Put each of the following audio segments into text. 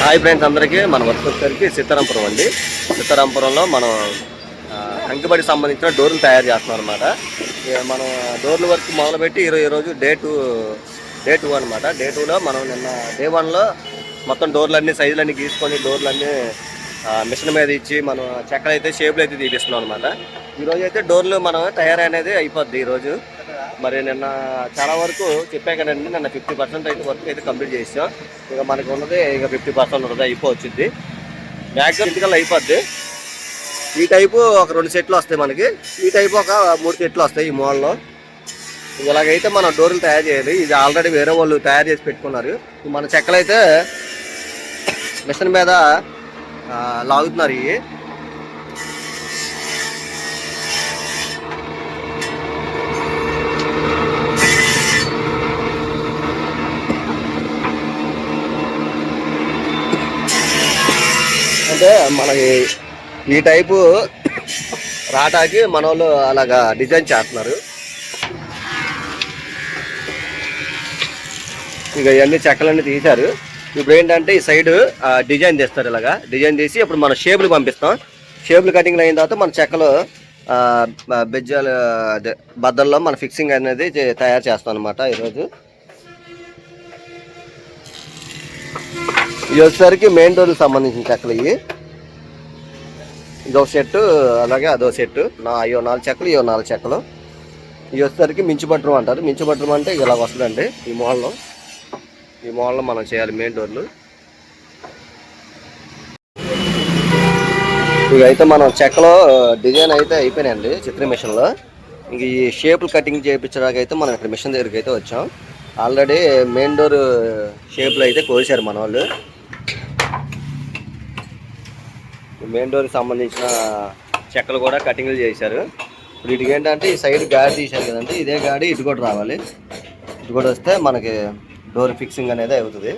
Hi friends అందరికీ మన work వచ్చేసరికి సీతారాంపురం అండి. సీతారాంపురంలో మనం ఆ, అంకిబడి సంబంధించిన డోర్లు తయారు చేస్తున్నాం అనమాట మనం డోర్ల వర్క్ మొదలుపెట్టి ఈరోజు ఈరోజు డే టూ డే టూ అనమాట డే టూలో మనం నిన్న డే వన్లో మొత్తం డోర్లన్నీ సైజులన్నీ గీసుకొని డోర్లన్నీ మిషన్ మీద ఇచ్చి మనం చెక్కలు అయితే షేపులు అయితే తీపిస్తున్నాం అనమాట ఈరోజు అయితే డోర్లు మనం తయారనేది అయిపోద్ది ఈరోజు మరి నిన్న చాలా వరకు చెప్పా కదండి నిన్న ఫిఫ్టీ పర్సెంట్ అయితే వర్క్ అయితే కంప్లీట్ చేసాం. ఇక మనకు ఉన్నది ఇక ఫిఫ్టీ పర్సెంట్ ఉన్నది అయిపోవచ్చింది మ్యాక్సిమం ఇంటికల్ అయిపోద్ది. ఈ టైపు ఒక రెండు సెట్లు వస్తాయి మనకి. ఈ టైపు ఒక మూడు సెట్లు వస్తాయి ఈ మోడల్లో ఇలాగైతే మనం డోర్లు తయారు చేయాలి ఇది ఆల్రెడీ వేరే వాళ్ళు తయారు చేసి పెట్టుకున్నారు. మన చెక్కలైతే మిషన్ మీద లాగుతున్నారు ఇవి. అంటే మనకి ఈ టైపు రాటాకి మన వాళ్ళు అలాగా డిజైన్ చేస్తున్నారు. ఇక ఇవన్నీ చెక్కలన్నీ తీశారు. ఇప్పుడు ఏంటంటే ఈ సైడ్ డిజైన్ తీస్తారు ఇలాగా. డిజైన్ తీసి ఇప్పుడు మనం షేపులు పంపిస్తాం. షేపులు కటింగ్ అయిన తర్వాత మన చెక్కలు ఆ, బెజ్జాలు అదే బద్దల్లో మన ఫిక్సింగ్ అనేది తయారు చేస్తాం అనమాట ఈరోజు. ఇది వచ్చేసరికి మెయిన్ డోర్కి సంబంధించిన చెక్కలు ఇవి. ఇదో సెట్ అలాగే అదో సెట్ నా అయ్యో నాలుగు చెక్కలు ఇయో నాలుగు చెక్కలు. ఇవి వచ్చేసరికి మించు బట్టరు అంటారు. మించు బట్టరం అంటే ఇలా వస్తుందండి ఈ మోడల్లో ఈ మోడల్లో మనం చేయాలి మెయిన్ డోర్లు. ఇవైతే అయితే మనం చెక్కలో డిజైన్ అయితే అయిపోయినాయండి చిత్ర మిషన్లో. ఇంక ఈ షేపులు కటింగ్ చేయించడానికి అయితే మనం ఇక్కడ మిషన్ దగ్గరికి అయితే వచ్చాం. ఆల్రెడీ మెయిన్ డోర్ షేపులు అయితే కోసారు మన వాళ్ళు. మెయిన్ డోర్కి సంబంధించిన చెక్కలు కూడా కటింగ్లు చేశారు. ఇప్పుడు వీటికి ఏంటంటే ఈ సైడ్ గాడి తీశారు కదండి ఇదే గాడి ఇటు కూడా రావాలి. ఇటు కూడా వస్తే మనకి డోర్ ఫిక్సింగ్ అనేది అవుతుంది.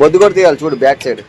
బొద్దు కూడా తీయాలి చూడు బ్యాక్ సైడ్.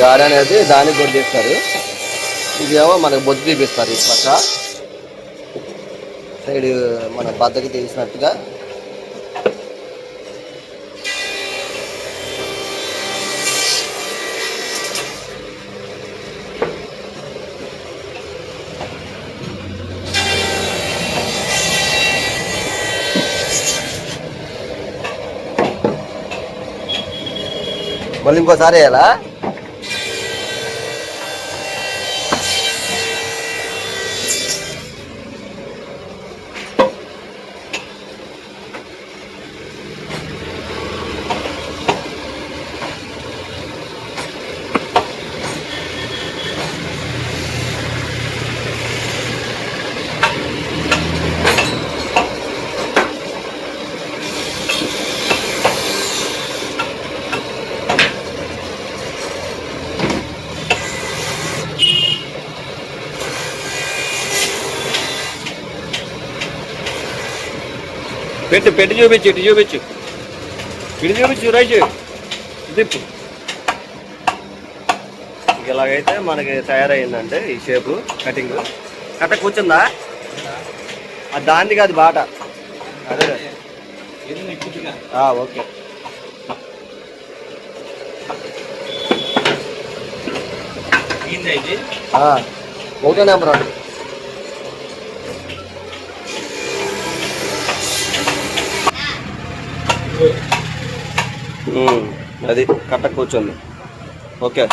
గాడి అనేది దానికి బొద్దు తీస్తారు. ఇదేమో మనకు బొద్దు తీపిస్తారు ఈ పక్క. సైడ్ మన బద్దకి తీసినట్టుగా. మళ్ళీ ఇంకోసారి వేయాలా? పెట్టు పెట్టి చూపించు ఇటు చూపించు. ఇటు చూపించు రైట్ తిప్పు ఇలాగైతే మనకి తయారైందంటే ఈ షేపు కటింగ్. కట్ట కూర్చుందా? అది దాన్ని కాదు బాట. అదే ఓకే. ఒకటో నెంబర్ అండి. అది కట్ట కూర్చుంది. ఓకే.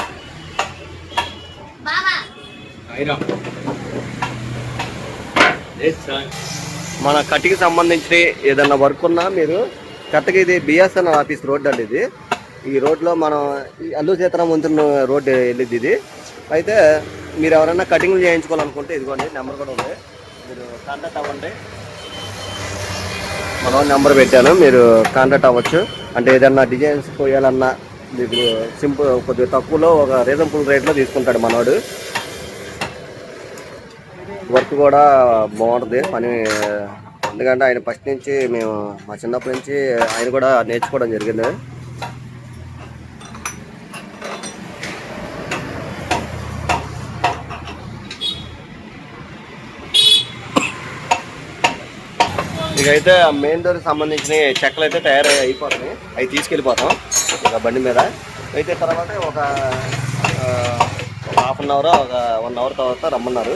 మన కట్టికి సంబంధించి ఏదన్నా వర్క్ ఉన్నా మీరు కట్టకి ఇది బిఎస్ఎన్ఎల్ ఆఫీస్ రోడ్ అండి ఇది. ఈ రోడ్లో మనం ఈ అల్లు సీతారాం వంతున్న రోడ్ వెళ్ళింది ఇది. అయితే మీరు ఎవరైనా కటింగ్ చేయించుకోవాలనుకుంటే ఇదిగోండి నెంబర్ కూడా ఉంది. మీరు కాంటాక్ట్ అవ్వండి. మనం నెంబర్ పెట్టాను మీరు కాంటాక్ట్ అవ్వచ్చు. అంటే ఏదన్నా డిజైన్స్ పోయాలన్నా మీకు సింపుల్ కొద్దిగా తక్కువలో ఒక రీజనబుల్ రేట్లో తీసుకుంటాడు మనవాడు వర్క్ కూడా బాగుంటుంది పని ఎందుకంటే ఆయన ఫస్ట్ నుంచి మేము మా చిన్నప్పటి నుంచి ఆయన కూడా నేర్చుకోవడం జరిగింది. ఇకైతే మెయిన్ డోర్ సంబంధించిన చెక్కలు అయితే తయారు అయిపోతున్నాయి అవి తీసుకెళ్ళిపోతాం ఇక బండి మీద. అయితే తర్వాత ఒక హాఫ్ అన్ అవర్ ఒక వన్ అవర్ తర్వాత రమ్మన్నారు.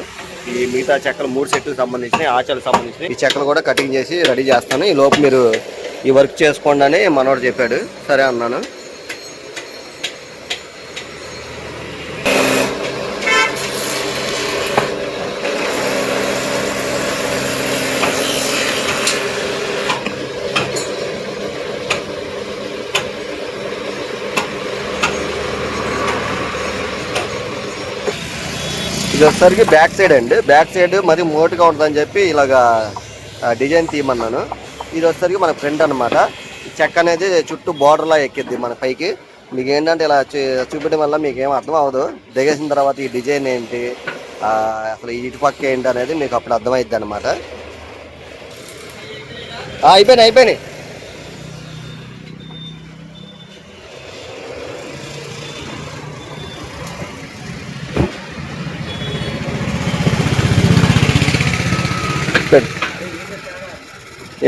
ఈ మిగతా చెక్కలు మూడు సెట్లు సంబంధించినవి ఆచారాలకు సంబంధించినవి. ఈ చెక్కలు కూడా కటింగ్ చేసి రెడీ చేస్తాను. ఈ లోపు మీరు ఈ వర్క్ చేసుకోండి అని మనోడు చెప్పాడు. సరే అన్నాను. ఇది వచ్చేసరికి బ్యాక్ సైడ్ అండి. బ్యాక్ సైడ్ మరి మోటుగా ఉంటుందని చెప్పి ఇలాగా డిజైన్ తీయమన్నాను. ఇది వచ్చేసరికి మన ఫ్రంట్ అనమాట చెక్క అనేది చుట్టూ బార్డర్లా ఎక్కిద్ది మన పైకి. మీకు ఏంటంటే ఇలా చూపించడం వల్ల మీకు ఏం అర్థం అవ్వదు. దిగేసిన తర్వాత ఈ డిజైన్ ఏంటి అసలు ఇటు పక్క ఏంటి అనేది మీకు అప్పుడు అర్థమైద్ది అనమాట అయిపోయినాయి అయిపోయినాయి.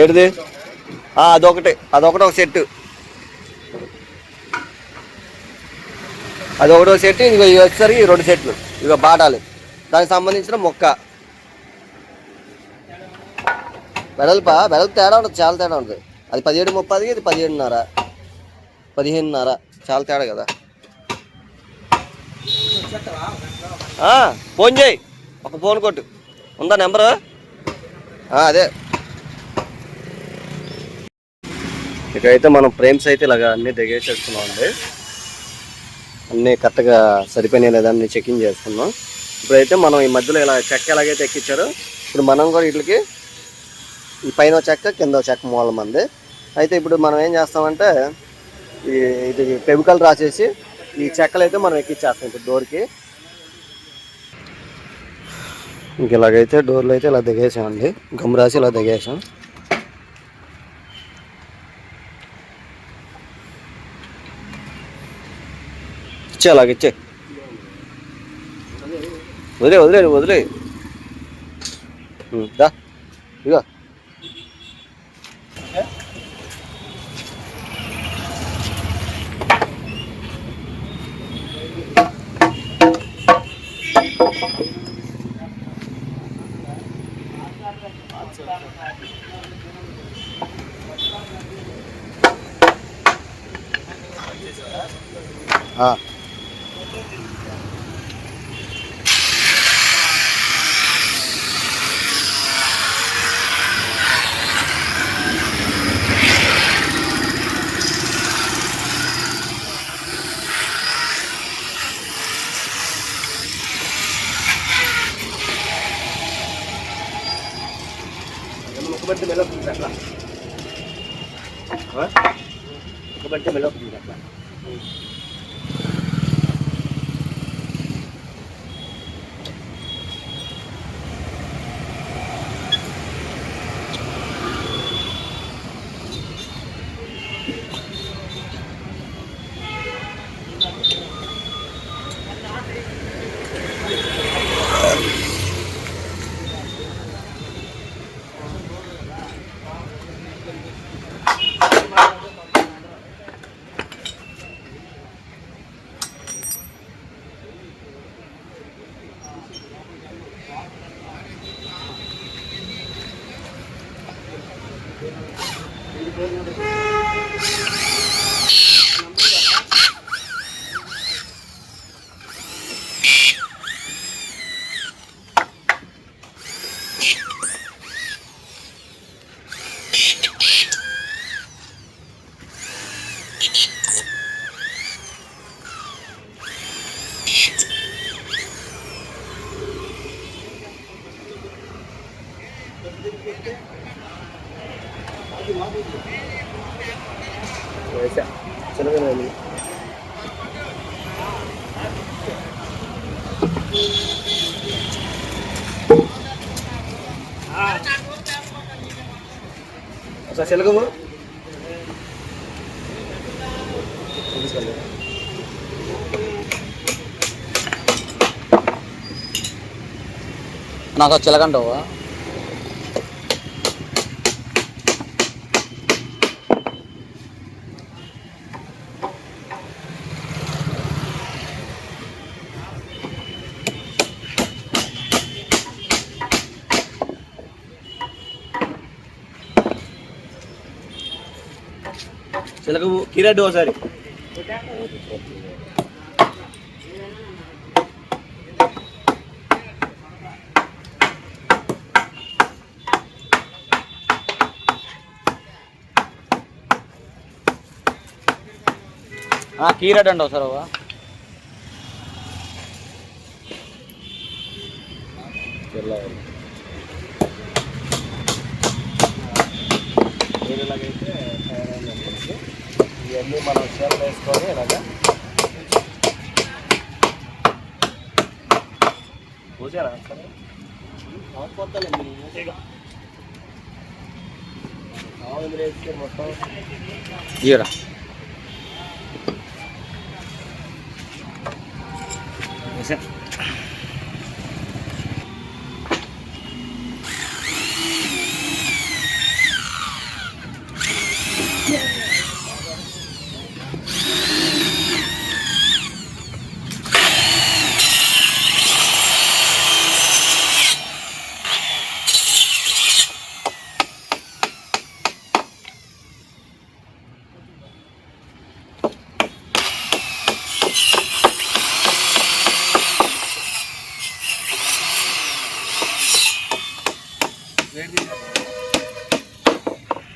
ఏడిది? అదొకటి. అదొకటి ఒక సెట్ అది ఒకటో సెట్ ఇదిగో ఇవి వచ్చేసరికి రెండు సెట్లు. ఇక బాటాలు. దానికి సంబంధించిన మొక్క. వెడల్పా? వెడల్పు తేడా ఉంటుంది చాలా తేడా ఉంటుంది అది పదిహేడు ముప్పది ఇది పదిహేడున్నర. పదిహేనున్నర. చాలా తేడా కదా. ఫోన్ చేయి. ఒక ఫోన్ కొట్టు. ఉందా నెంబరు? అదే. ఇకైతే మనం ఫ్రేమ్స్ అయితే ఇలాగ అన్నీ దిగేసేస్తున్నాం అండి. అన్నీ కరెక్ట్గా సరిపోయినాయి లేదా అన్ని చెకింగ్ చేసుకున్నాం. ఇప్పుడైతే మనం ఈ మధ్యలో ఇలా చెక్క ఎలాగైతే ఎక్కించారో ఇప్పుడు మనం కూడా వీటికి ఈ పైన చెక్క కింద చెక్క మూలం అంది అయితే ఇప్పుడు మనం ఏం చేస్తామంటే ఈ ఇది పెవికల్ రాసేసి ఈ చెక్కలు అయితే మనం ఎక్కించేస్తాం ఇప్పుడు డోర్కి ఇంక ఇలాగైతే డోర్లు అయితే ఇలా దిగేసామండి. గమ్ రాసి ఇలా దిగేసాం. ఇచ్చే అలాగ ఇచ్చే. వదిలే వదిలే వదిలే. ఉం, దా ఇగో கபட்டு மேலே கொடுத்துருக்கலாம் கபட்டு மேலே கொடுத்துருக்கலாம் ఒకసారి సెలగవు నాకు చిలకంటావా సెలవు కిరెడ్డి ఒకసారి కీరెడ్ అండి ఒకసారి అవ్వ. వేరేలాగైతే తయారైందండి ఇవన్నీ మనం చీరలు వేసుకొని ఇలాగా పూజారా సరే? ఆగిపోతానండి మొత్తం. ఇయరా ప్లేట్ తీసే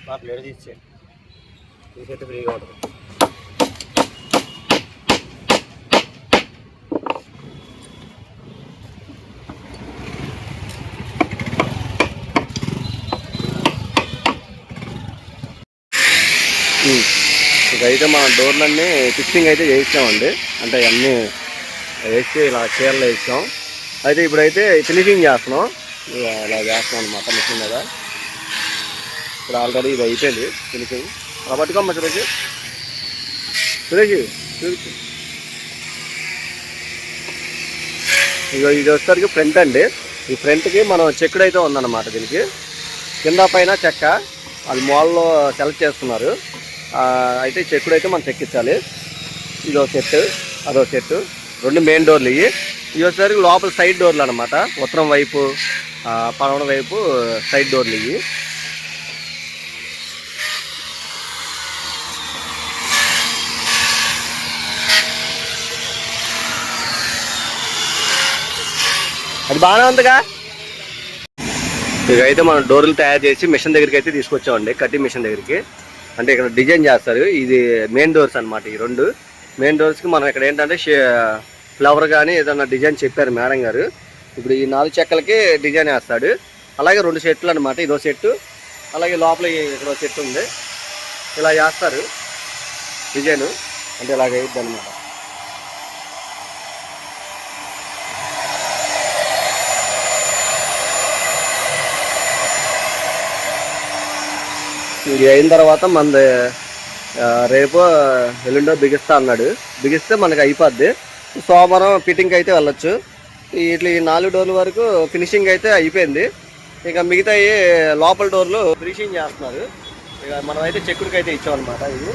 మా ప్లేట్ తీసే తీసైతే ఫ్రీగా ఉంటుంది అయితే మన డోర్లన్నీ ఫిక్సింగ్ అయితే చేయించామండి. అంటే అన్నీ వేసి ఇలా చీరలు వేసాం. అయితే ఇప్పుడైతే ఫినిషింగ్ చేస్తున్నాం. ఇలా చేస్తున్నాం అనమాట మిషన్ మీద. ఇప్పుడు ఆల్రెడీ ఇది అయిపోయింది ఫినిషింగ్. అలా పట్టుకోమ్మ సురేష్. సురేష్ చూపించు ఇక ఇది వచ్చేసరికి ఫ్రంట్ అండి. ఈ ఫ్రంట్కి మనం చెక్కుడు అయితే ఉందన్నమాట దీనికి. కింద పైన చెక్క. అది మాల్లో సెలెక్ట్ చేస్తున్నారు. అయితే చెక్కుడు అయితే మనం చెక్కించాలి. ఇదో సెట్ అదో సెట్ రెండు మెయిన్ డోర్లు ఇవి. ఇవి వచ్చేసరికి లోపల సైడ్ డోర్లు అనమాట ఉత్తరం వైపు పడవన వైపు సైడ్ డోర్లు ఇవి. అది బాగానే ఉందిగా? అయితే మనం డోర్లు తయారు చేసి మిషన్ దగ్గరికి అయితే తీసుకొచ్చామండి కట్టి మిషన్ దగ్గరికి. అంటే ఇక్కడ డిజైన్ చేస్తారు. ఇది మెయిన్ డోర్స్ అన్నమాట ఈ రెండు. మెయిన్ డోర్స్కి మనం ఇక్కడ ఏంటంటే ఫ్లవర్ కానీ ఏదన్నా డిజైన్ చెప్పారు మేడం గారు. ఇప్పుడు ఈ నాలుగు చెక్కలకి డిజైన్ వేస్తాడు. అలాగే రెండు సెట్లు అనమాట ఇదో సెట్టు. అలాగే లోపల ఇక్కడ సెట్ ఉంది. ఇలా చేస్తారు డిజైన్. అంటే ఇలాగ అయ్యిద్ది అనమాట ఇది అయిన తర్వాత మన రేపు ఎల్లుండో బిగిస్తా అన్నాడు. బిగిస్తే మనకి అయిపోద్ది. సోమవారం ఫిట్టింగ్ అయితే వెళ్ళొచ్చు. ఇట్లా ఈ నాలుగు డోర్ల వరకు ఫినిషింగ్ అయితే అయిపోయింది. ఇక మిగతా లోపల డోర్లు ఫినిషింగ్ చేస్తున్నారు. ఇక మనమైతే అయితే చెక్కుడికి అయితే ఇచ్చామన్నమాట ఇది.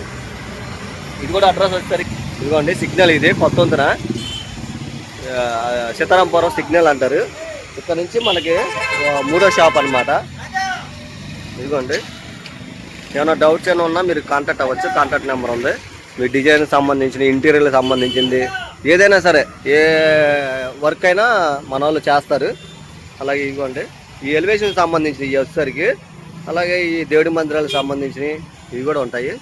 ఇది కూడా అడ్రస్ వచ్చేసరికి ఇదిగోండి సిగ్నల్ ఇది కొత్త వంతున. సీతారాంపురం సిగ్నల్ అంటారు. ఇక్కడ నుంచి మనకి మూడో షాప్ అన్నమాట. ఇదిగోండి. ఏమైనా డౌట్స్ ఏమైనా ఉన్నా మీరు కాంటాక్ట్ అవ్వచ్చు. కాంటాక్ట్ నెంబర్ ఉంది. మీ డిజైన్కి సంబంధించిన ఇంటీరియర్కి సంబంధించింది ఏదైనా సరే ఏ వర్క్ అయినా మన వాళ్ళు చేస్తారు. అలాగే ఇవ్వండి. ఈ ఎలివేషన్కి సంబంధించిన ఈ వచ్చేసరికి అలాగే ఈ దేవుడి మందిరాలకు సంబంధించినవి ఇవి కూడా ఉంటాయి.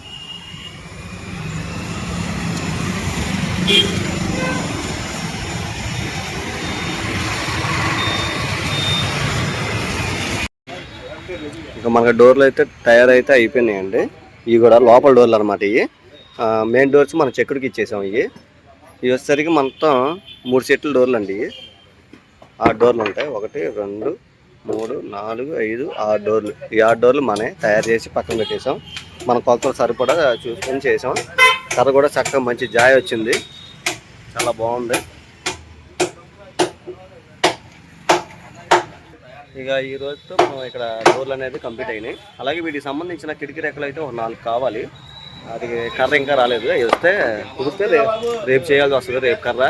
ఇక మనకి డోర్లు అయితే తయారైతే అయిపోయినాయండి. ఇవి కూడా లోపల డోర్లు అనమాట ఇవి. మెయిన్ డోర్స్ మనం చెక్కుడికి ఇచ్చేసాం ఇవి. ఇవి వచ్చేసరికి మొత్తం మూడు సెట్లు డోర్లు అండి ఇవి. ఆ డోర్లు ఉంటాయి. ఒకటి రెండు మూడు నాలుగు ఐదు ఆరు డోర్లు. ఈ ఆరు డోర్లు మనమే తయారు చేసి పక్కన పెట్టేసాం. మన కొలతలు సరిపడా చూసుకొని చేసాం. కర్ర కూడా చక్కగా మంచి జాయ్ వచ్చింది. చాలా బాగుంది. ఇక ఈ రోజుతో మనం ఇక్కడ డోర్లు అనేది కంప్లీట్ అయినాయి. అలాగే వీటికి సంబంధించిన కిటికీ రెక్కలు అయితే ఒక నాలుగు కావాలి. అది కర్ర ఇంకా రాలేదు. వస్తే కుదిరితే రేపు చేయాల్సి వస్తుంది రేపు కర్ర.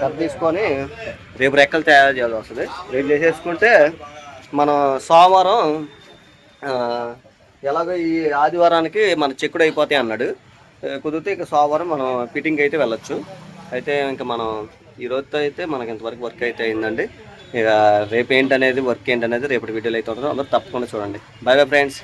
కర్ర తీసుకొని రేపు రెక్కలు తయారు చేయాల్సి వస్తుంది. రేపు చేసేసుకుంటే మనం సోమవారం ఎలాగో ఈ ఆదివారానికి మన చెక్కుడు అయిపోతాయి అన్నాడు. కుదిరితే ఇక సోమవారం మనం ఫిట్టింగ్ అయితే వెళ్ళొచ్చు. అయితే ఇంకా మనం ఈ రోజుతో అయితే మనకి ఇంతవరకు వర్క్ అయితే అయిందండి. రేపు ఏంటనేది వర్క్ ఏంటనేది రేపటి వీడియోలో అయితే ఉంటారు అందరూ తప్పకుండా చూడండి. Bye bye friends